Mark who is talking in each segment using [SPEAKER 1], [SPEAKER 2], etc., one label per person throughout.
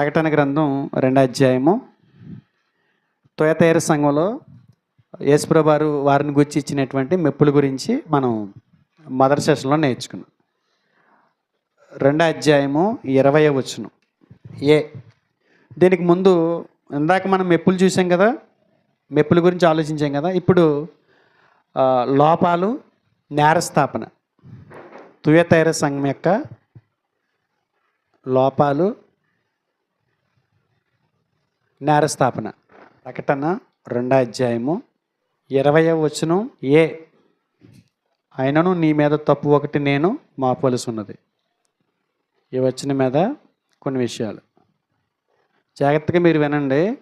[SPEAKER 1] ప్రకటన గ్రంథం రెండో అధ్యాయము. తొయతైర సంఘంలో యేసుప్రభారు వారిని గురించి ఇచ్చినటువంటి మెప్పుల గురించి మనం మొదటి సెషన్లో నేర్చుకున్నాం. రెండో అధ్యాయము ఇరవై వచ్చును ఏ దీనికి ముందు ఇందాక మనం మెప్పులు చూసాం కదా మెప్పుల గురించి ఆలోచించాం కదా ఇప్పుడు లోపాలు నేరస్థాపన. తుయతైర సంఘం యొక్క లోపాలు నేరస్థాపన ప్రకటన రెండో అధ్యాయము ఇరవై వచనం ఏ? అయినను నీ మీద తప్పు ఒకటి నేను మాపవలసి ఉన్నది ఈ వచ్చిన మీద కొన్ని విషయాలు. జాగ్రత్తగా మీరు వినండి.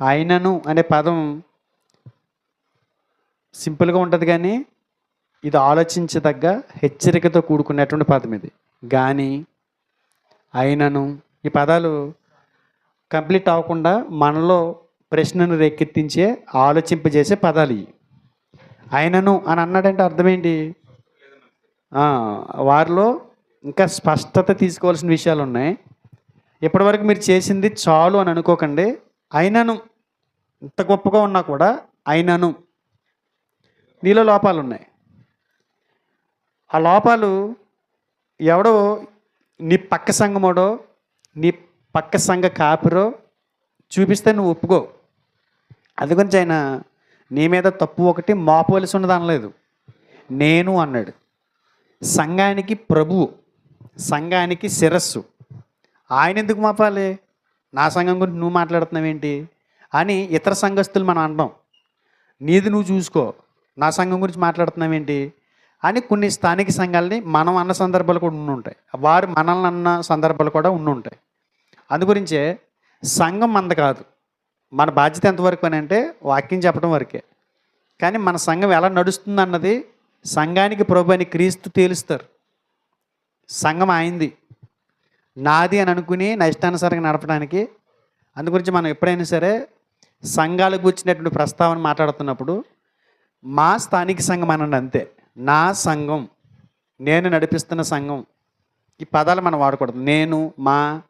[SPEAKER 1] ఆయనను అనే పదం సింపుల్గా ఉంటుంది కానీ ఇది ఆలోచించదగ్గ హెచ్చరికతో కూడుకున్నటువంటి పదం ఇది. కానీ అయినను ఈ పదాలు కంప్లీట్ అవ్వకుండా మనలో ప్రశ్నను రేకెత్తించే ఆలోచింపజేసే పదాలు ఇవి. ఆయనను అని అన్నాడంటే అర్థం ఏంటి వారిలో ఇంకా స్పష్టత తీసుకోవాల్సిన విషయాలు ఉన్నాయి. ఇప్పటివరకు మీరు చేసింది చాలు అని అనుకోకండి. అయినను ఇంత గొప్పగా ఉన్నా కూడా అయినను. నీలో లోపాలు ఉన్నాయి. ఆ లోపాలు ఎవడో నీ పక్క సంఘమోడో నీ పక్క సంఘ కాపురో చూపిస్తే నువ్వు ఒప్పుకో. అది గురించి ఆయన నీ మీద తప్పు ఒకటి మోపవలసి ఉన్నది అనలేదు. నేను అన్నాడు. సంఘానికి ప్రభువు సంఘానికి శిరస్సు. ఆయన ఎందుకు మోపాలి? నా సంఘం గురించి నువ్వు మాట్లాడుతున్నావు ఏంటి? అని ఇతర సంఘస్థులు మనం అంటాం నీది నువ్వు చూసుకో. నా సంఘం గురించి మాట్లాడుతున్నావేంటి అని కొన్ని స్థానిక సంఘాలని మనం అన్న సందర్భాలు కూడా ఉండి ఉంటాయి వారు మనల్ని అన్న సందర్భాలు కూడా ఉండి ఉంటాయి అందుగురించే సంఘం మంద కాదు. మన బాధ్యత ఎంతవరకు అని అంటే వాక్యం చెప్పడం వరకే. కానీ మన సంఘం ఎలా నడుస్తుంది అన్నది సంఘానికి ప్రభు అని క్రీస్తు తేలుస్తారు. సంఘం ఆయింది నాది అని అనుకుని నా ఇష్టానుసారంగా నడపడానికి. అందు గురించి మనం ఎప్పుడైనా సరే సంఘాలకు వచ్చినటువంటి ప్రస్తావన మాట్లాడుతున్నప్పుడు మా స్థానిక సంఘం అనండి అంతే. నా సంఘం నేను నడిపిస్తున్న సంఘం ఈ పదాలు మనం వాడకూడదు. నేను మా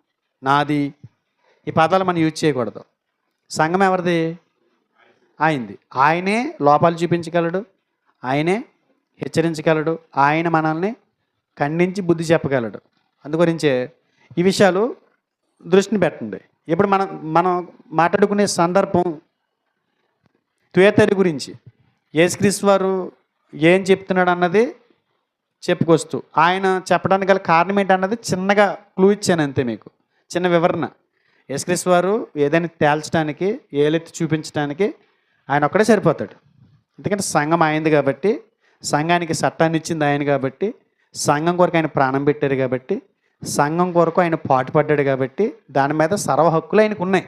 [SPEAKER 1] నాది. ఈ పదాలు మనం యూజ్ చేయకూడదు. సంఘం ఎవరిది? ఆయనది. ఆయనే లోపాలు చూపించగలడు. ఆయనే హెచ్చరించగలడు. ఆయన మనల్ని ఖండించి బుద్ధి చెప్పగలడు. అందుగురించే ఈ విషయాలు దృష్టిని పెట్టండి. ఇప్పుడు మనం మనం మాట్లాడుకునే సందర్భం తుయతరి గురించి. యేసుక్రీస్తు వారు ఏం చెప్తున్నాడు అన్నది చెప్పుకొస్తూ ఆయన చెప్పడానికి గల కారణం ఏంటన్నది చిన్నగా క్లూ ఇచ్చాను అంతే మీకు. చిన్న వివరణ. యేసుక్రీస్తు వారు ఏదైనా తేల్చడానికి ఏలెత్తి చూపించడానికి ఆయన ఒక్కడే సరిపోతాడు. ఎందుకంటే సంఘం ఆయనది కాబట్టి సంఘానికి చట్టాన్ని ఇచ్చింది ఆయన కాబట్టి సంఘం కొరకు ఆయన ప్రాణం పెట్టారు కాబట్టి సంఘం కొరకు ఆయన పాటుపడ్డాడు కాబట్టి దాని మీద సర్వ హక్కులు ఆయనకు ఉన్నాయి.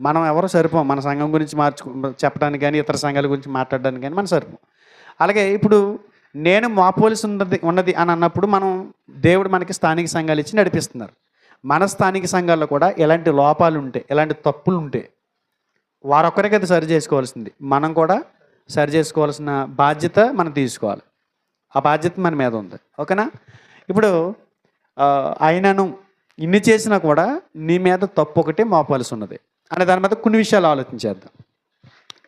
[SPEAKER 1] మనం ఎవరు సరిపోం? మన సంఘం గురించి మార్చు చెప్పడానికి కానీ ఇతర సంఘాల గురించి మాట్లాడడానికి కానీ మనం సరిపోం. అలాగే ఇప్పుడు నేను మాపోలిసి ఉన్నది ఉన్నది అని అన్నప్పుడు మనం దేవుడు మనకి స్థానిక సంఘాలు ఇచ్చి నడిపిస్తున్నారు. మన స్థానిక సంఘాల్లో కూడా ఎలాంటి లోపాలు ఉంటాయి ఎలాంటి తప్పులు ఉంటాయి వారొక్కరికి అది సరి చేసుకోవాల్సింది. మనం కూడా సరి చేసుకోవాల్సిన బాధ్యత మనం తీసుకోవాలి. ఆ బాధ్యత మన మీద ఉంది. ఓకేనా? ఇప్పుడు ఆయనను ఇన్ని చేసినా కూడా నీ మీద తప్పు ఒకటి మోపాల్సి ఉన్నది అనే దాని మీద కొన్ని విషయాలు ఆలోచించేద్దాం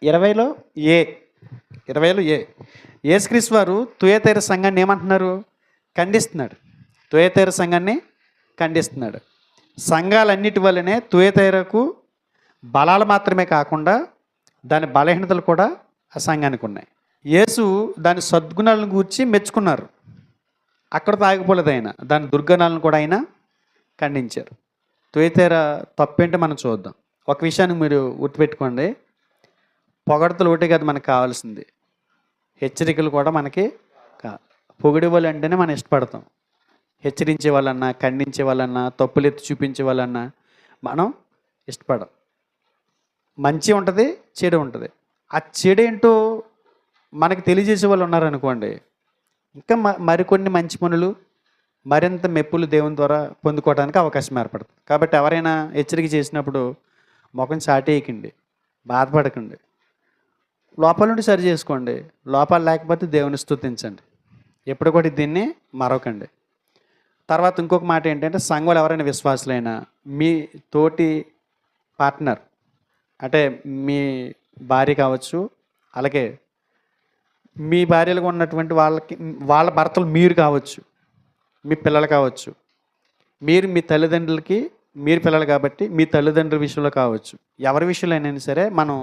[SPEAKER 1] ఇరవైలో ఏ ఇరవైలో ఏ ఏసుక్రీస్ వారు తుయతైర సంఘాన్ని ఏమంటున్నారు? ఖండిస్తున్నాడు. తుయతైర సంఘాన్ని ఖండిస్తున్నాడు. సంఘాలన్నిటి వల్లనే తుయతైరకు బలాలు మాత్రమే కాకుండా దాని బలహీనతలు కూడా ఆ సంఘానికి ఉన్నాయి. యేసు దాని సద్గుణాలను గూర్చి మెచ్చుకున్నారు. అక్కడ తాగిపోలేదు ఆయన. దాని దుర్గుణాలను కూడా ఆయన ఖండించారు. తుయతేర తప్పేంటో మనం చూద్దాం. ఒక విషయాన్ని మీరు గుర్తుపెట్టుకోండి. పొగడతలు ఒకటే కాదు మనకు కావాల్సింది. హెచ్చరికలు కూడా మనకి కా వాళ్ళు అంటేనే మనం ఇష్టపడతాం. హెచ్చరించే వాళ్ళన్నా ఖండించే వాళ్ళన్నా తప్పులు ఎత్తి చూపించే వాళ్ళన్నా మనం ఇష్టపడం. మంచి ఉంటుంది చెడు ఉంటుంది. ఆ చెడు ఏంటో మనకు తెలియజేసే వాళ్ళు ఉన్నారనుకోండి ఇంకా మరికొన్ని మంచి పనులు మరింత మెప్పులు దేవుని ద్వారా పొందుకోవడానికి అవకాశం ఏర్పడుతుంది. కాబట్టి ఎవరైనా హెచ్చరిక చేసినప్పుడు ముఖం చాటేయకండి బాధపడకండి. లోపాల నుండి సరి చేసుకోండి లోపాలు లేకపోతే దేవుని స్థుతించండి ఎప్పుడు కూడా దీన్ని మరొకండి తర్వాత ఇంకొక మాట ఏంటంటే సంఘంలో ఎవరైనా విశ్వాసులైనా మీ తోటి పార్ట్నర్ అంటే మీ భార్య కావచ్చు అలాగే మీ భార్యలుగా ఉన్నటువంటి వాళ్ళకి వాళ్ళ భర్తలు మీరు కావచ్చు మీ పిల్లలు కావచ్చు మీరు మీ తల్లిదండ్రులకి మీరు పిల్లలు కాబట్టి మీ తల్లిదండ్రుల విషయంలో కావచ్చు ఎవరి విషయంలో అయినా సరే మనం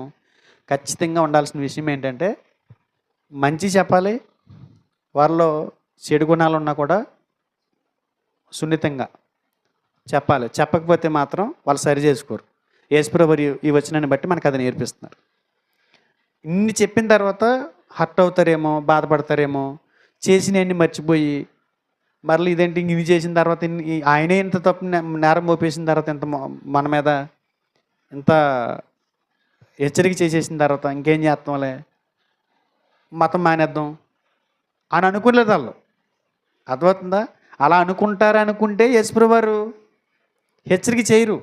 [SPEAKER 1] ఖచ్చితంగా ఉండాల్సిన విషయం ఏంటంటే మంచి చెప్పాలి వారిలో చెడు గుణాలు ఉన్నా కూడా సున్నితంగా చెప్పాలి. చెప్పకపోతే మాత్రం వాళ్ళు సరి చేసుకోరు. యేసుప్రభు ఈ వచనాన్ని బట్టి మనకు అది నేర్పిస్తున్నారు. ఇన్ని చెప్పిన తర్వాత హర్ట్ అవుతారేమో బాధపడతారేమో చేసినవన్నీ మర్చిపోయి మరలా ఇదేంటి ఇంక ఇది చేసిన తర్వాత ఇన్ని- ఆయనే ఇంత తప్పు నే- నేరం మోపేసిన తర్వాత ఇంత మన మీద ఇంత హెచ్చరిక చేసేసిన తర్వాత ఇంకేం చేస్తాంలే? మతం మానేద్దాం అని అనుకోలేదు వాళ్ళు. అర్థమవుతుందా? అలా అనుకుంటారు అనుకుంటే యశ్వరు వారు హెచ్చరిక చేయరు.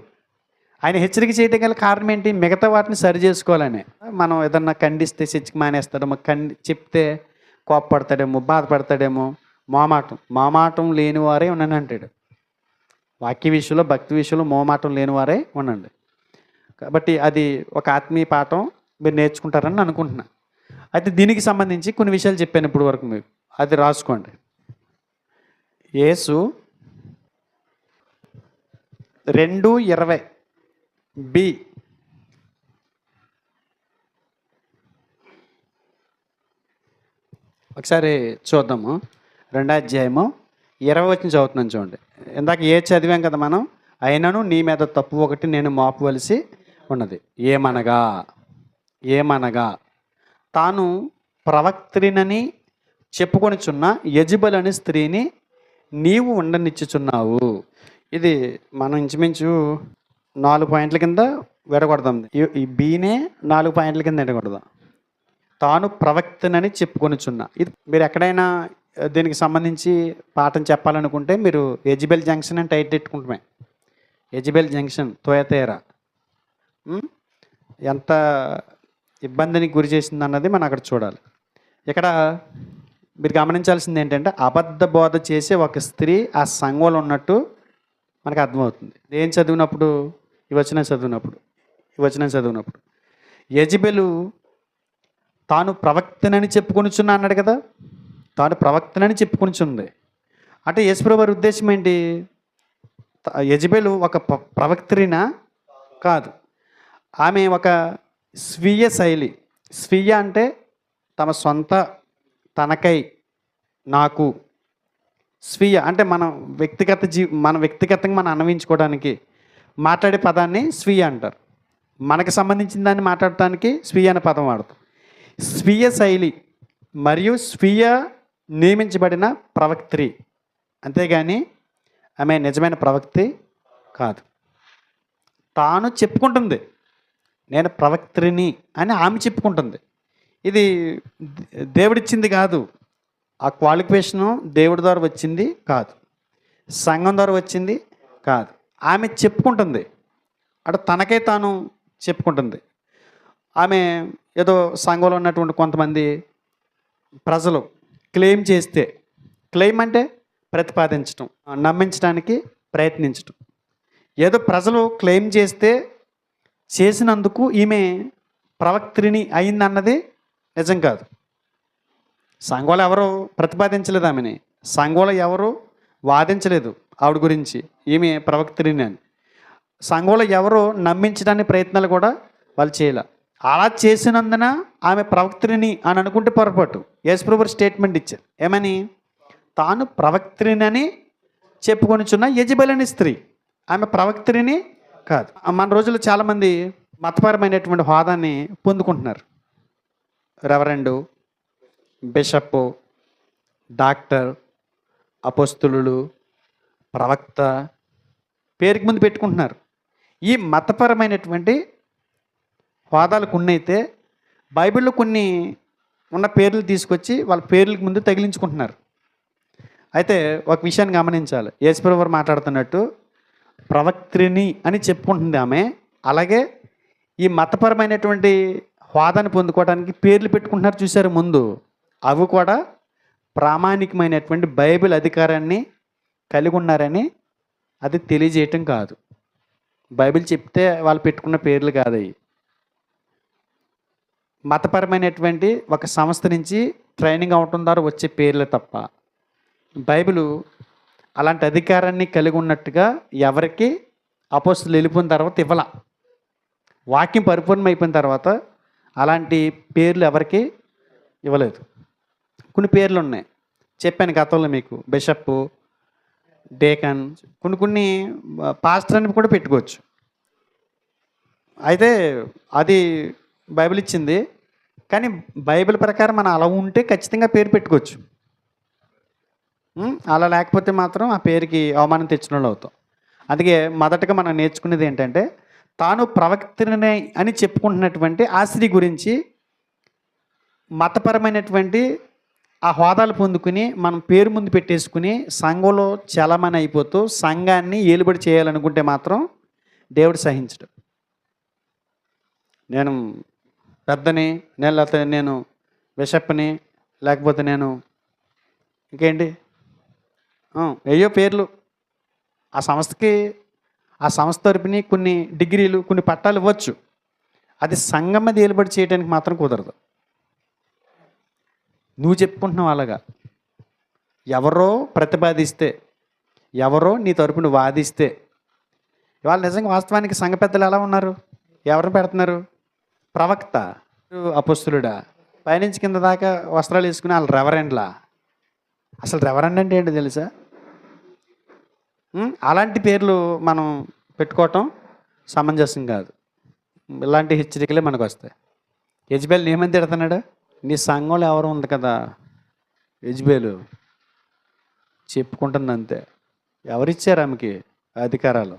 [SPEAKER 1] ఆయన హెచ్చరిక చేయటం గల కారణం ఏంటి? మిగతా వాటిని సరి చేసుకోవాలని. మనం ఏదన్నా ఖండిస్తే చర్చికి మానేస్తాడేమో ఖండి చెప్తే కోప్పడతాడేమో బాధపడతాడేమో మోమాటం మోమాటం లేని వారే ఉన్నాను అంటాడు. వాక్య విషయంలో భక్తి విషయంలో మోమాటం లేని వారే ఉండండి. కాబట్టి అది ఒక ఆత్మీయ పాఠం మీరు నేర్చుకుంటారని అనుకుంటున్నా. అయితే దీనికి సంబంధించి కొన్ని విషయాలు చెప్పాను ఇప్పుడు వరకు మీకు. అది రాసుకోండి. యేసు రెండు ఇరవై బి. ఒకసారి చూద్దాము. రెండో అధ్యాయము ఇరవై వచ్చిన చదువుతున్నాను చూడండి. ఇందాక ఏ చదివాం కదా మనం? అయినను నీ మీద తప్పు ఒకటి నేను మోపవలసి ఉన్నది. ఏమనగా? ఏమనగా? తాను ప్రవక్త్రినని చెప్పుకొనిచున్న యజబల్ అనే స్త్రీని నీవు ఉండనిచ్చుచున్నావు. ఇది మనం ఇంచుమించు నాలుగు పాయింట్ల కింద విడగొడదాం ఈ- బీనే నాలుగు పాయింట్ల కింద విడగొడదాం తాను ప్రవక్తనని చెప్పుకొనిచున్నా. ఇది మీరు ఎక్కడైనా దీనికి సంబంధించి పాఠం చెప్పాలనుకుంటే మీరు ఎజిబెల్ జంక్షన్ అని టైట్ పెట్టుకుంటామే ఎజిబెల్ జంక్షన్ తోయతేరా. ఎంత ఇబ్బందిని గురి చేసింది అన్నది మనం అక్కడ చూడాలి. ఇక్కడ మీరు గమనించాల్సింది ఏంటంటే అబద్ధ బోధ చేసే ఒక స్త్రీ ఆ సంఘంలో ఉన్నట్టు మనకు అర్థమవుతుంది. ఏం చదివినప్పుడు? ఈ వచనం చదివినప్పుడు. ఈ వచనం చదివినప్పుడు. యజిబెలు తాను ప్రవక్తనని చెప్పుకొనిచున్నా అన్నాడు కదా? తాను ప్రవక్తనని చెప్పుకొనిచుంది. అంటే యేసుప్రభు వారి ఉద్దేశం ఏంటి? యజబెలు ఒక ప్రవక్తరినా? కాదు. ఆమె ఒక స్వీయ శైలి. స్వీయ అంటే తమ సొంత తనకై నాకు స్వీయ అంటే మన వ్యక్తిగత జీ మన వ్యక్తిగతంగా మనం అన్వయించుకోవడానికి మాట్లాడే పదాన్ని స్వీయ అంటారు. మనకు సంబంధించిన దాన్ని మాట్లాడటానికి స్వీయ అనే పదం వాడతాం. స్వీయ శైలి మరియు స్వీయ నియమించబడిన ప్రవక్త్రి అంతేగాని ఆమె నిజమైన ప్రవక్తి కాదు. తాను చెప్పుకుంటుంది. నేను ప్రవక్త్రిని అని ఆమె చెప్పుకుంటుంది. ఇది దేవుడిచ్చింది కాదు. ఆ క్వాలిఫికేషను దేవుడి ద్వారా వచ్చింది కాదు. సంఘం ద్వారా వచ్చింది కాదు. ఆమె చెప్పుకుంటుంది. అటు తనకే తాను చెప్పుకుంటుంది. ఆమె ఏదో సంఘంలో ఉన్నటువంటి కొంతమంది ప్రజలు క్లెయిమ్ చేస్తే క్లెయిమ్ అంటే ప్రతిపాదించటం నమ్మించడానికి ప్రయత్నించటం. ఏదో ప్రజలు క్లెయిమ్ చేస్తే చేసినందుకు ఈమె ప్రవక్త్రిని అయిందన్నది నిజం కాదు. సంఘంలో ఎవరు ప్రతిపాదించలేదు ఆమెని. సంఘంలో ఎవరు వాదించలేదు ఆవిడ గురించి. ఈమె ప్రవక్త్రిని అని సంఘంలో ఎవరు నమ్మించడానికి ప్రయత్నాలు కూడా వాళ్ళు చేయలే. అలా చేసినందున ఆమె ప్రవక్త్రిని అని అనుకుంటే పొరపాటు. యేసుప్రభు స్టేట్మెంట్ ఇచ్చారు. ఏమని? తాను ప్రవక్త్రినని చెప్పుకొనిచున్న యజబలని స్త్రీ. ఆమె ప్రవక్త్రిని కాదు. మన రోజుల్లో చాలామంది మతపరమైనటువంటి హోదాన్ని పొందుకుంటున్నారు. రెవరెండు బిషప్ డాక్టర్ అపోస్తులు ప్రవక్త పేరుకి ముందు పెట్టుకుంటున్నారు. ఈ మతపరమైనటువంటి హోదాలు కొన్ని అయితే బైబిల్లో కొన్ని ఉన్న పేర్లు తీసుకొచ్చి వాళ్ళ పేర్లకు ముందు తగిలించుకుంటున్నారు. అయితే ఒక విషయాన్ని గమనించాలి. యేసుప్రభు మాట్లాడుతున్నట్టు ప్రవక్త్రిని అని చెప్పుకుంటుంది ఆమె. అలాగే ఈ మతపరమైనటువంటి హోదాని పొందుకోవడానికి పేర్లు పెట్టుకుంటున్నారు చూసారు ముందు. అవి కూడా ప్రామాణికమైనటువంటి బైబిల్ అధికారాన్ని కలిగి ఉన్నారని అది తెలియజేయటం కాదు. బైబిల్ చెప్తే వాళ్ళు పెట్టుకున్న పేర్లు కాదు అవి. మతపరమైనటువంటి ఒక సంస్థ నుంచి ట్రైనింగ్ అవటం ద్వారా వచ్చే పేర్లే తప్ప. బైబిలు అలాంటి అధికారాన్ని కలిగి ఉన్నట్టుగా ఎవరికి అపోస్తులు వెళ్ళిపోయిన తర్వాత ఇవ్వాల. వాక్యం పరిపూర్ణం అయిపోయిన తర్వాత అలాంటి పేర్లు ఎవరికి ఇవ్వలేదు. కొన్ని పేర్లు ఉన్నాయి. చెప్పాను గతంలో మీకు. బిషప్ డేకన్ కొన్ని కొన్ని పాస్టర్ అని కూడా పెట్టుకోవచ్చు. అయితే అది బైబిల్ ఇచ్చింది. కానీ బైబిల్ ప్రకారం మనం అలా ఉంటే ఖచ్చితంగా పేరు పెట్టుకోవచ్చు. అలా లేకపోతే మాత్రం ఆ పేరుకి అవమానం తెచ్చిన వాళ్ళు అవుతాం. అందుకే మొదటగా మనం నేర్చుకునేది ఏంటంటే తాను ప్రవక్తనే అని చెప్పుకుంటున్నటువంటి ఆ స్త్రీ గురించి మతపరమైనటువంటి ఆ హోదాలు పొందుకుని మనం పేరు ముందు పెట్టేసుకుని సంఘంలో చలమని అయిపోతూ సంఘాన్ని ఏలుబడి చేయాలనుకుంటే మాత్రం దేవుడు సహించడు. నేను పెద్దని నేను లేకపోతే నేను బిషప్ని లేకపోతే నేను ఇంకేంటి? అయ్యో పేర్లు. ఆ సంస్థకి ఆ సంస్థ తరపుని కొన్ని డిగ్రీలు కొన్ని పట్టాలు ఇవ్వచ్చు. అది సంఘం మీద ఏలుబడి చేయడానికి మాత్రం కుదరదు. నువ్వు చెప్పుకుంటున్నావు అలాగా. ఎవరో ప్రతిపాదిస్తే ఎవరో నీ తరపున వాదిస్తే ఇవాళ నిజంగా వాస్తవానికి సంఘ పెద్దలు ఎలా ఉన్నారు? ఎవరు పెడుతున్నారు? ప్రవక్త అపస్తులుడా. పైనుంచి కింద దాకా వస్త్రాలు వేసుకుని వాళ్ళు రెవరెండ్లా అసలు రెవరెండ్ అంటే ఏంటో తెలుసా? అలాంటి పేర్లు మనం పెట్టుకోవటం సమంజసం కాదు. ఇలాంటి హెచ్చరికలే మనకు వస్తాయి. యజ్బేల్ ఏమని తిడుతున్నాడు? నీ సంఘంలో ఎవరు ఉంది కదా యజ్బేలు. చెప్పుకుంటుంది అంతే. ఎవరిచ్చారు ఆమెకి అధికారాలు?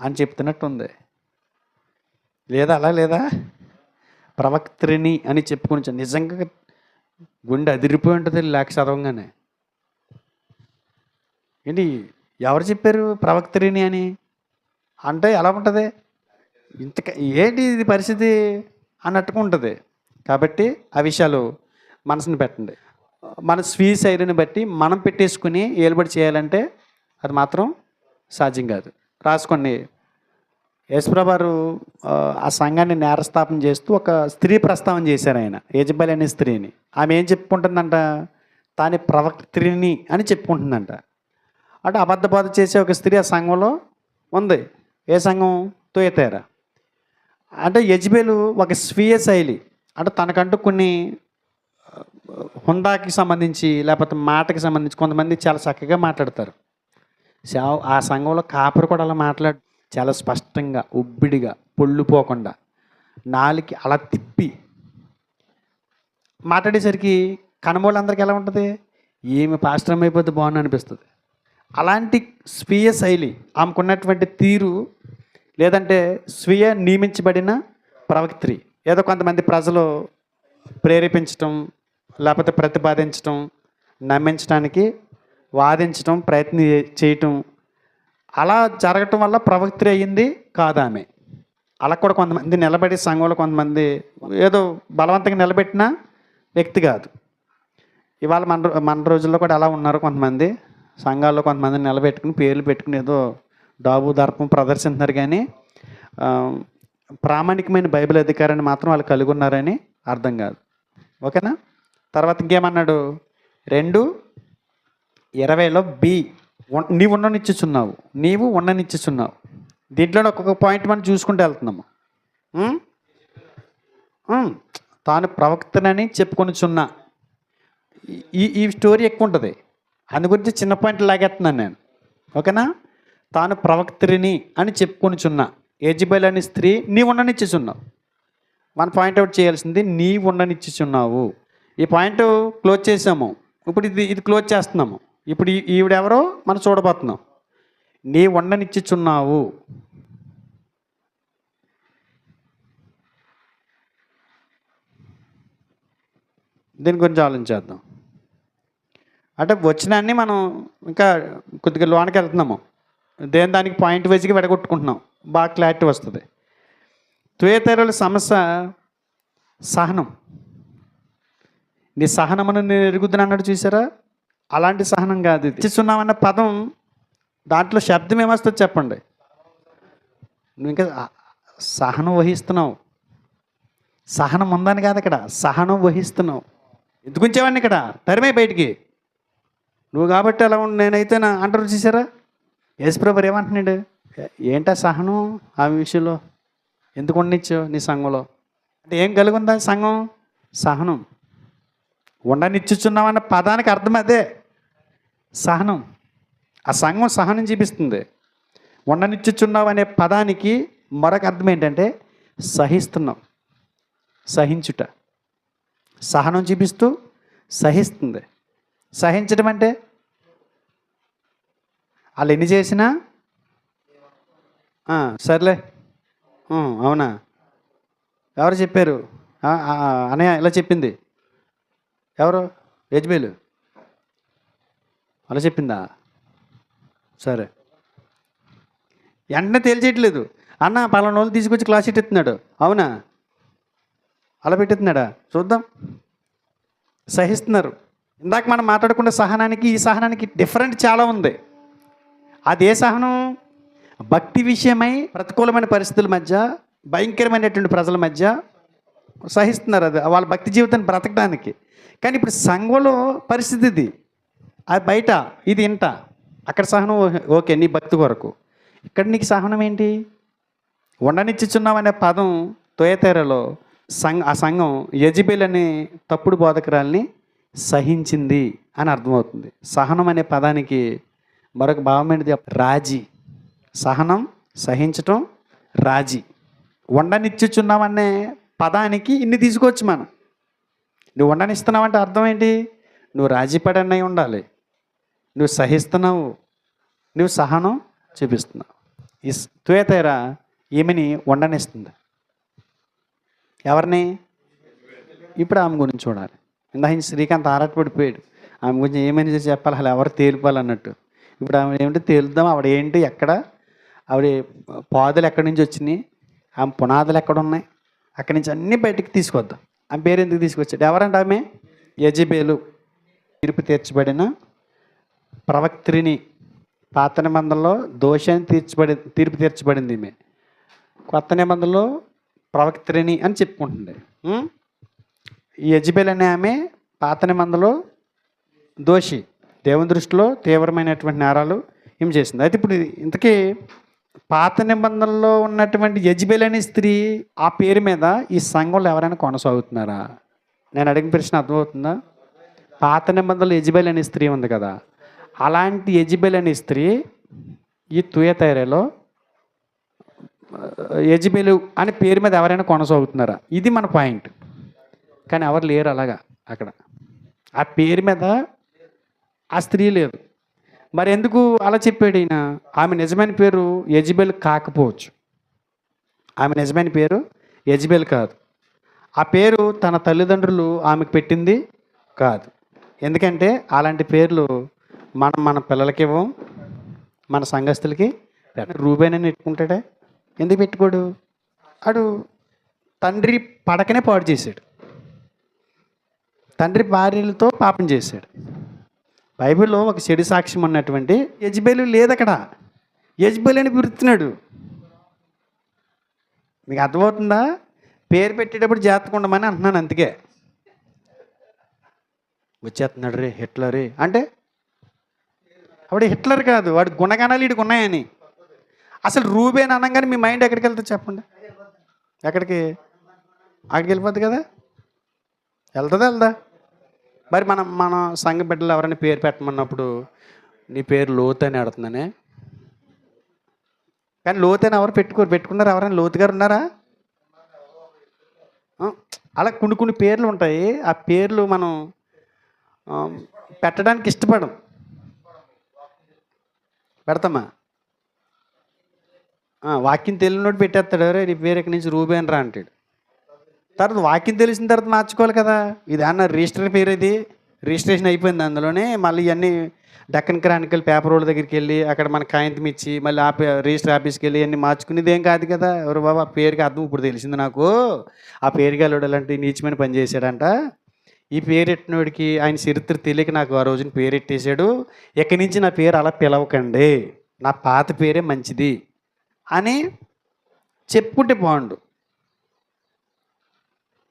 [SPEAKER 1] అని చెప్తున్నట్టు ఉంది లేదా అలా లేదా? ప్రవక్త్రిని అని చెప్పుకొని నిజంగా గుండె అదిరిపోయి ఉంటుంది లేక చదవంగానే. ఏంటి? ఎవరు చెప్పారు ప్రవక్త్రిని అని? అంటే ఎలా ఉంటుంది? ఇంత ఏంటి ఇది పరిస్థితి అన్నట్టుగా ఉంటుంది. కాబట్టి ఆ విషయాలు మనసుని పెట్టండి. మన స్వీయ శైలిని బట్టి మనం పెట్టేసుకుని ఏలుబడి చేయాలంటే అది మాత్రం సాధ్యం కాదు. రాసుకోండి. యేసుప్రభారు ఆ, సంఘాన్ని నేరస్థాపన చేస్తూ ఒక స్త్రీ ప్రస్తావన చేశారు ఆయన యజబలి అనే స్త్రీని. ఆమె ఏం చెప్పుకుంటుందంట? తాని ప్రవక్త్రిని అని చెప్పుకుంటుందంట. అంటే అబద్ధ చేసే ఒక స్త్రీ ఆ సంఘంలో ఉంది. ఏ సంఘం? తోయతేరా. అంటే యజ్బేలు ఒక స్వీయ శైలి. అంటే తనకంటూ కొన్ని హుండాకి సంబంధించి లేకపోతే మాటకి సంబంధించి కొంతమంది చాలా చక్కగా మాట్లాడతారు. ఆ సంఘంలో కాపరి కూడా అలా మాట్లాడు చాలా స్పష్టంగా ఉబ్బిడిగా పొళ్ళుపోకుండా నాలికి అలా తిప్పి. మాట్లాడేసరికి కనబోళ్ళందరికీ ఎలా ఉంటుంది? ఏమి పాస్టర్ అయిపోతే బాగుంది అనిపిస్తుంది. అలాంటి స్వీయ శైలి ఆమెకున్నటువంటి తీరు లేదంటే స్వీయ నియమించబడిన ప్రవక్త్రి. ఏదో కొంతమంది ప్రజలు ప్రేరేపించటం లేకపోతే ప్రతిపాదించటం నమ్మించడానికి వాదించటం ప్రయత్నం చేయటం అలా జరగటం వల్ల ప్రవక్త్రి అయ్యింది కాదు ఆమె అలా కూడా కొంతమంది నిలబడి సంఘంలో కొంతమంది ఏదో బలవంతంగా నిలబెట్టిన వ్యక్తి కాదు. ఇవాళ మన మన రోజుల్లో కూడా అలా ఉన్నారు కొంతమంది. సంఘాల్లో కొంతమంది నిలబెట్టుకుని పేర్లు పెట్టుకుని ఏదో డాబు దర్పం ప్రదర్శిస్తున్నారు కానీ ప్రామాణికమైన బైబిల్ అధికారాన్ని మాత్రం వాళ్ళు కలిగి ఉన్నారని అర్థం కాదు. ఓకేనా? తర్వాత ఇంకేమన్నాడు? రెండు ఇరవైలో బి నీవు ఉండనిచ్చుచున్నావు. నీవు ఉండనిచ్చుచున్నావు. దీంట్లో ఒక్కొక్క పాయింట్ మనం చూసుకుంటూ వెళ్తున్నాము. తాను ప్రవక్తనని చెప్పుకొనిచున్నా. ఈ ఈ స్టోరీ ఎక్కువ ఉంటుంది. అందు గురించి చిన్న పాయింట్ లాగేస్తున్నాను నేను. ఓకేనా? తాను ప్రవక్త్రిని అని చెప్పుకొనిచున్నా. ఏజిబైల్ అనే స్త్రీ నీ ఉండనిచ్చుచున్నావు మన పాయింట్ అవుట్ చేయాల్సింది నీ ఉండనిచ్చుచున్నావు ఈ పాయింట్ క్లోజ్ చేసాము. ఇప్పుడు ఇది ఇది క్లోజ్ చేస్తున్నాము. ఇప్పుడు ఈవిడెవరో మనం చూడబోతున్నాం. నీ ఉండనిచ్చుచున్నావు దీని గురించి ఆలోచించేద్దాం. అంటే వచ్చినాన్ని మనం ఇంకా కొద్దిగా లోనకి వెళ్తున్నాము. దేని దానికి పాయింట్ వైజ్గా విడగొట్టుకుంటున్నాం. బాగా క్లారిటీ వస్తుంది. తుయేతరుల సమస్య సహనం. నీ సహనమును నేను ఎరుగుతున్నాను అన్నాడు చూసారా? అలాంటి సహనం కాదు ఇది. ఇచ్చిస్తున్నామన్న పదం దాంట్లో శబ్దం ఏమొస్తుందో చెప్పండి. నువ్వు ఇంకా సహనం వహిస్తున్నావు. సహనం ఉందని కాదు ఇక్కడ. సహనం వహిస్తున్నావు. ఎందుకు ఉంచేవాడిని ఇక్కడ? తరిమే బయటికి. నువ్వు కాబట్టి అలా ఉండి నేనైతే నా అంటారు చూసారా? యేసుప్రభు ఏమంటున్నాడు? ఏంటా సహనం ఆ విషయంలో? ఎందుకు ఉండనిచ్చావు నీ సంఘంలో? అంటే ఏం కలిగి ఉందా సంఘం? సహనం. ఉండనిచ్చుచున్నామన్న పదానికి అర్థం అదే. సహనం. ఆ సంఘం సహనం చూపిస్తుంది. ఉండనిచ్చుచున్నావు అనే పదానికి మరొక అర్థం ఏంటంటే సహిస్తున్నాం సహించుట. సహనం చూపిస్తూ సహిస్తుంది. సహించడం అంటే వాళ్ళు ఎన్ని చేసినా? సర్లే. అవునా? ఎవరు చెప్పారు? ఆ, అనయ్య ఇలా చెప్పింది. ఎవరు? యజ్బేలు అలా చెప్పిందా? సరే. వెంటనే తేల్చేయట్లేదు. అన్న పలానా రోజులు తీసుకొచ్చి క్లాస్ ఇట్టిస్తున్నాడు అవునా? అలా పెట్టిస్తున్నాడా? చూద్దాం. సహిస్తున్నారు. ఇందాక మనం మాట్లాడుకున్న సహనానికి ఈ సహనానికి డిఫరెంట్ చాలా ఉంది. అదే సహనం భక్తి విషయమై ప్రతికూలమైన పరిస్థితుల మధ్య భయంకరమైనటువంటి ప్రజల మధ్య సహిస్తున్నారు అది. వాళ్ళ భక్తి జీవితాన్ని బ్రతకడానికి. కానీ ఇప్పుడు సంఘంలో పరిస్థితి ఇది. అది బయట ఇది ఇంట. అక్కడ సహనం ఓకే నీ భక్తి కొరకు. ఇక్కడ నీకు సహనం ఏంటి? ఉండనిచ్చుచున్నాం అనే పదం తోయతేరలో సంఘ ఆ సంఘం యజిబెల్ అనే తప్పుడు బోధకురాల్ని సహించింది అని అర్థమవుతుంది. సహనం అనే పదానికి మరొక భావం ఏంటిది? రాజీ. సహనం సహించటం రాజీ. ఉండనిచ్చుచున్నామనే పదానికి ఇన్ని తీసుకోవచ్చు మనం. నువ్వు ఉండనిస్తున్నావంటే అర్థం ఏంటి? నువ్వు రాజీ పడన్నై ఉండాలి. నువ్వు సహిస్తున్నావు. నువ్వు సహనం చూపిస్తున్నావు. ఈ త్వేతేర ఈమెని ఉండనిస్తుంది ఎవరిని? ఇప్పుడు ఆమె గురించి చూడాలి. ఇందాక శ్రీకాంత్ ఆరాటపడిపోయాడు. ఆమె గురించి ఏమని చెప్పాలి? అసలు ఎవరు తేలిపాలన్నట్టు ఇప్పుడు ఆమె ఏమిటి తేలుద్దాం ఆవిడ ఏంటి ఎక్కడ? ఆవిడ పాదులు ఎక్కడి నుంచి వచ్చినాయి? ఆమె పునాదులు ఎక్కడ ఉన్నాయి? అక్కడి నుంచి అన్నీ బయటికి తీసుకొద్దాం. ఆమె పేరు ఎందుకు తీసుకొచ్చాడు? ఎవరంటే ఆమె? యజిబేలు. తీర్పు తీర్చబడిన ప్రవక్త్రిని. పాత నిబంధనలో దోషాన్ని తీర్చబడి తీర్పు తీర్చబడింది ఈమె. కొత్త నిబంధనలో ప్రవక్త్రిని అని చెప్పుకుంటుంది. ఉం? యజ్బేల్ అనే ఆమె పాత నిబంధనలో దోషి. దేవుని దృష్టిలో తీవ్రమైనటువంటి నేరాలు ఏం చేసింది అయితే ఇప్పుడు ఇంతకీ పాత నిబంధనలో ఉన్నటువంటి యజ్బేల్ అనే స్త్రీ ఆ పేరు మీద ఈ సంఘంలో ఎవరైనా కొనసాగుతున్నారా? నేను అడిగిన ప్రశ్న అర్థమవుతుందా? పాత నిబంధనలు యజ్బేల్ అనే స్త్రీ ఉంది కదా అలాంటి యజ్బేల్ అనే స్త్రీ ఈ తుయతైరలో యజ్బేలు అనే పేరు మీద ఎవరైనా కొనసాగుతున్నారా? ఇది మన పాయింట్. కానీ ఎవరు లేరు అలాగా అక్కడ. ఆ పేరు మీద ఆ స్త్రీ లేదు. మరి ఎందుకు అలా చెప్పాడు ఈయన? ఆమె నిజమైన పేరు యజ్బెల్ కాకపోవచ్చు. ఆమె నిజమైన పేరు యజ్బెల్ కాదు. ఆ పేరు తన తల్లిదండ్రులు ఆమెకు పెట్టింది కాదు. ఎందుకంటే అలాంటి పేర్లు మనం మన పిల్లలకి ఇవ్వం మన సంఘస్థులకి పెట్టం. రూబేన్ అని పెట్టుకుంటాడే ఎందుకు పెట్టుకోడు? అడు తండ్రి పడకనే పాడు చేశాడు. తండ్రి భార్యలతో పాపం చేశాడు. బైబిల్లో ఒక చెడు సాక్ష్యం ఉన్నటువంటి యజ్బేలు లేదు అక్కడ యజ్బేలు అని పిలుస్తున్నాడు. మీకు అర్థమవుతుందా? పేరు పెట్టేటప్పుడు జాగ్రత్తగా ఉండమని అంటున్నాను అందుకే. వచ్చేస్తున్నాడు రే హిట్లర్ అంటే? ఆవిడ హిట్లర్ కాదు వాడి గుణగణాలు వీడికి ఉన్నాయని. అసలు రూబేన్ అనగానే మీ మైండ్ ఎక్కడికి వెళ్తుంది చెప్పండి? ఎక్కడికి? అక్కడికి వెళ్ళిపోద్ది కదా? వెళ్తుందా వెళ్దా మరి మనం మన సంఘ బిడ్డలు ఎవరైనా పేరు పెట్టమన్నప్పుడు నీ పేరు లోతు అని అడుగుతున్నానే కానీ లోతు ఎవరు పెట్టుకోరు. పెట్టుకున్నారు ఎవరైనా? లోతు గారు ఉన్నారా? అలా కొన్ని కొన్ని పేర్లు ఉంటాయి. ఆ పేర్లు మనం పెట్టడానికి ఇష్టపడం. పెడతామా? వాక్యం తెలియనోడు పెట్టేస్తాడు. రే నీ పేరు ఇక్కడి నుంచి రూబేన్ రా అంటాడు. తర్వాత వాక్యం తెలిసిన తర్వాత మార్చుకోవాలి కదా. ఇది అన్న రిజిస్టర్ పేరు ఇది. రిజిస్ట్రేషన్ అయిపోయింది అందులోనే మళ్ళీ ఇవన్నీ డక్కన్ క్రానికల్ పేపర్ రోడ్ దగ్గరికి వెళ్ళి అక్కడ మన కాగితం ఇచ్చి మళ్ళీ ఆ పే- రిజిస్టర్ ఆఫీస్కి వెళ్ళి అన్ని మార్చుకునేది ఏం కాదు కదా. ఎవరు బాబా ఆ పేరుకి అర్థం ఇప్పుడు తెలిసింది నాకు. ఆ పేరు గలడు అలాంటి నీచమైన పని చేశాడంట. ఈ పేరెట్టినోడికి ఆయన చరిత్ర తెలియక నాకు ఆ రోజున పేరెట్టేశాడు ఇక్కడి నుంచి నా పేరు అలా పిలవకండి. నా పాత పేరే మంచిది అని చెప్పుకుంటే బాగుండు.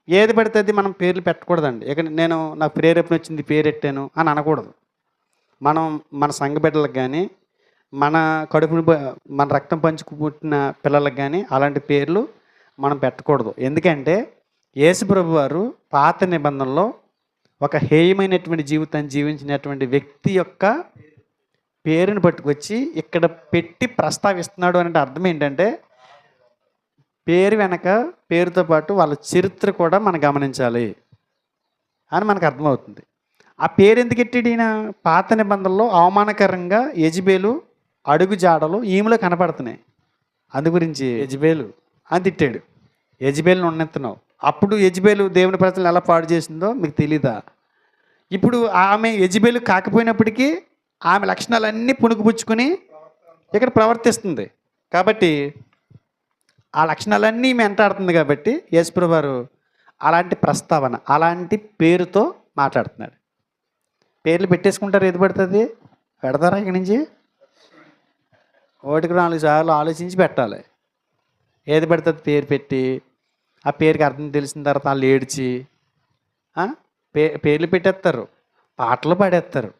[SPEAKER 1] ఏది పడితే అది మనం పేర్లు పెట్టకూడదండి. ఇక నేను నాకు ప్రేరేపణ వచ్చింది పేరెట్టాను అని అనకూడదు. మనం మన సంఘ బిడ్డలకు కానీ మన కడుపుని మన రక్తం పంచుకు పుట్టిన పిల్లలకు కానీ అలాంటి పేర్లు మనం పెట్టకూడదు. ఎందుకంటే యేసుప్రభు వారు పాత నిబంధనలో ఒక హేయమైనటువంటి జీవితాన్ని జీవించినటువంటి వ్యక్తి యొక్క పేరుని పట్టుకొచ్చి ఇక్కడ పెట్టి ప్రస్తావిస్తున్నాడు అంటే అర్థం ఏంటంటే పేరు వెనక పేరుతో పాటు వాళ్ళ చరిత్ర కూడా మనం గమనించాలి అని మనకు అర్థమవుతుంది. ఆ పేరు ఎందుకు ఎట్టాడు ఈయన? పాత నిబంధనలో అవమానకరంగా యజ్బేలు అడుగు జాడలు ఈమెలో కనపడుతున్నాయి. అందు గురించి యజ్బేలు. అని తిట్టాడు. యజ్బేలును ఉన్నెత్తున్నావు అప్పుడు యజ్బేలు దేవుని ప్రజలను ఎలా పాడు చేసిందో మీకు తెలీదా? ఇప్పుడు ఆమె యజ్బేలు కాకపోయినప్పటికీ ఆమె లక్షణాలన్నీ పుణుకుపుచ్చుకొని ఇక్కడ ప్రవర్తిస్తుంది. కాబట్టి ఆ లక్షణాలన్నీ ఈమె వెంటాడుతుంది కాబట్టి యేసుప్రభు వారు అలాంటి ప్రస్తావన అలాంటి పేరుతో మాట్లాడుతున్నాడు. పేర్లు పెట్టేసుకుంటారు ఏది పడుతుంది? పెడతారా ఇక్కడి నుంచి? ఒకటికి నాలుగు సార్లు ఆలోచించి పెట్టాలి. ఏది పడుతుంది? పేరు పెట్టి. ఆ పేరుకి అర్థం తెలిసిన తర్వాత వాళ్ళు ఏడ్చి పే పేర్లు పెట్టేస్తారు. పాటలు పాడేస్తారు.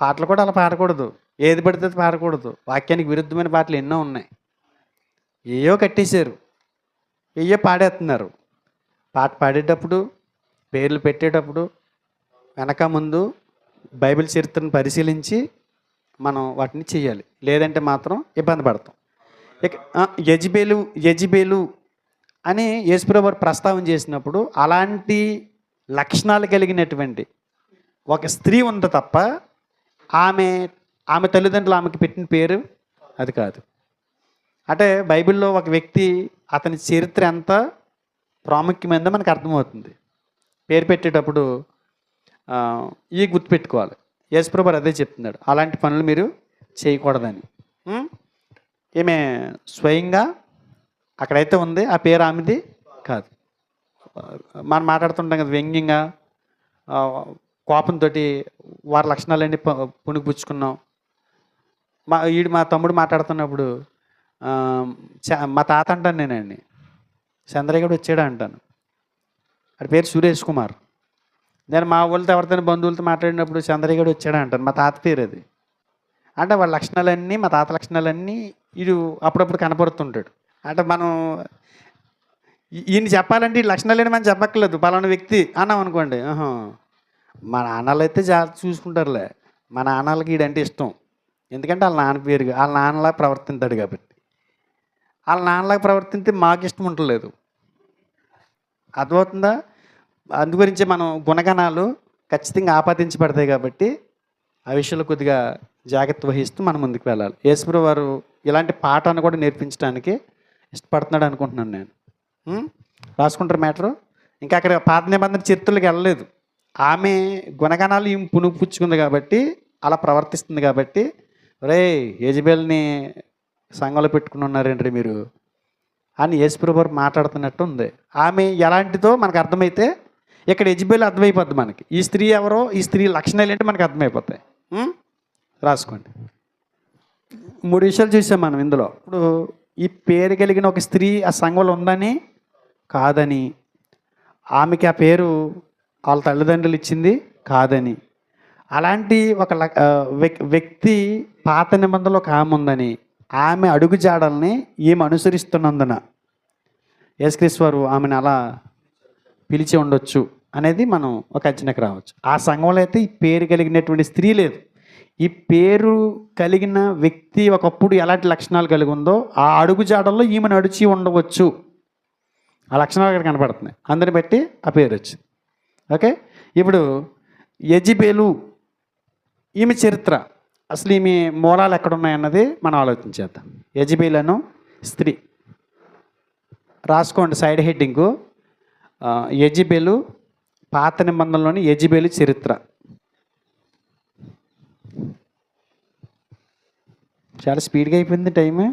[SPEAKER 1] పాటలు కూడా అలా పాడకూడదు. ఏది పడితే అది పాడకూడదు. వాక్యానికి విరుద్ధమైన పాటలు ఎన్నో ఉన్నాయి. ఏయో కట్టేశారు. ఏయో పాడేస్తున్నారు పాట పాడేటప్పుడు పేర్లు పెట్టేటప్పుడు వెనక ముందు బైబిల్ చరిత్రను పరిశీలించి మనం వాటిని చేయాలి. లేదంటే మాత్రం ఇబ్బంది పడతాం. ఇక యజ్బేలు యజ్బేలు అని యేసుప్రభు వారు ప్రస్తావన చేసినప్పుడు అలాంటి లక్షణాలు కలిగినటువంటి ఒక స్త్రీ ఉంది తప్ప ఆమె ఆమె తల్లిదండ్రులు ఆమెకి పెట్టిన పేరు అది కాదు. అంటే బైబిల్లో ఒక వ్యక్తి అతని చరిత్ర ఎంత ప్రాముఖ్యమైందో మనకు అర్థమవుతుంది. పేరు పెట్టేటప్పుడు ఆ, ఈ గుర్తుపెట్టుకోవాలి. యేసుప్రభు అదే చెప్తున్నాడు అలాంటి పనులు మీరు చేయకూడదని. ఈమె స్వయంగా అక్కడైతే ఉంది ఆ పేరు ఆమెది కాదు. మనం మాట్లాడుతుంటాం కదా వ్యంగ్యంగా కోపంతో వారి లక్షణాలన్నీ ప- పుణికిపుచ్చుకున్నాం. మా వీడు మా తమ్ముడు మాట్లాడుతున్నప్పుడు మా తాత అంటాను నేనండి చంద్రయ్యగడు వచ్చాడు అంటాను. అది పేరు సురేష్ కుమార్. నేను మా వాళ్ళతో ఎవరితో బంధువులతో మాట్లాడినప్పుడు చంద్రయ్య వచ్చాడు అంటాను. మా తాత పేరు అది. అంటే వాళ్ళ లక్షణాలన్నీ మా తాత లక్షణాలన్నీ వీడు అప్పుడప్పుడు కనపడుతుంటాడు. అంటే మనం ఈయన చెప్పాలంటే ఈ లక్షణాలు మనం చెప్పక్కర్లేదు. పలానా వ్యక్తి అన్నాం అనుకోండి. ఆహా. మా నాన్నలు అయితే జాగ్రత్త చూసుకుంటారులే. మా నాన్నలకి ఈడంటే ఇష్టం. ఎందుకంటే వాళ్ళ నాన్న పేరు వాళ్ళ నాన్నలా ప్రవర్తింతాడు కాబట్టి. వాళ్ళ నాన్నలాగా ప్రవర్తించి మాకు ఇష్టం ఉండలేదు. అర్థమవుతుందా? అందుగురించి మనం గుణగణాలు ఖచ్చితంగా ఆపాదించబడతాయి కాబట్టి ఆ విషయంలో కొద్దిగా జాగ్రత్త వహిస్తూ మనం ముందుకు వెళ్ళాలి. యేసుప్రభు వారు ఇలాంటి పాఠాన్ని కూడా నేర్పించడానికి ఇష్టపడుతున్నాడు అనుకుంటున్నాను నేను. రాసుకుంటారు మ్యాటరు? ఇంకా అక్కడ పాత నిబంధన చరిత్రలకు వెళ్ళలేదు. ఆమె గుణగణాలు ఈమె పునుగు పుచ్చుకుంది కాబట్టి అలా ప్రవర్తిస్తుంది కాబట్టి రే యజబేల్ని సంఘంలో పెట్టుకుని ఉన్నారేంటి మీరు? అని యేసుప్రభు మాట్లాడుతున్నట్టు ఉంది. ఆమె ఎలాంటిదో మనకు అర్థమైతే ఇక్కడ యజ్బేల్ అర్థమైపోద్ది మనకి. ఈ స్త్రీ ఎవరో ఈ స్త్రీ లక్షణాలు ఏంటి మనకు అర్థమైపోతాయి. రాసుకోండి. మూడు విషయాలు చూసాం మనం ఇందులో. ఇప్పుడు ఈ పేరు కలిగిన ఒక స్త్రీ ఆ సంఘంలో ఉందని కాదని ఆమెకి ఆ పేరు వాళ్ళ తల్లిదండ్రులు ఇచ్చింది కాదని. అలాంటి ఒక వ్యక్- వ్యక్తి పాత నిబంధనలో ఒక ఆమె ఉందని ఆమె అడుగుజాడల్ని ఈమె అనుసరిస్తున్నందున యేసుక్రీస్తు వారు ఆమెను అలా పిలిచి ఉండొచ్చు అనేది మనం ఒక అంచనాకి రావచ్చు. ఆ సంఘంలో అయితే ఈ పేరు కలిగినటువంటి స్త్రీ లేదు. ఈ పేరు కలిగిన వ్యక్తి ఒకప్పుడు ఎలాంటి లక్షణాలు కలిగి ఉందో ఆ అడుగు జాడల్లో ఈమె నడిచి ఉండవచ్చు. ఆ లక్షణాలు అక్కడ కనపడుతున్నాయి. అందరిని బట్టి ఆ పేరు వచ్చింది. ఓకే? ఇప్పుడు యజిబేలు ఈమె చరిత్ర. అసలు ఈమె మూలాలు ఎక్కడ ఉన్నాయన్నది మనం ఆలోచించేద్దాం యజిబేలను స్త్రీ రాసుకోండి సైడ్ హెడ్డింగు. యజిబేలు పాత నిబంధనలోని యజిబేలు చరిత్ర. చాలా స్పీడ్గా అయిపోయింది టైమే.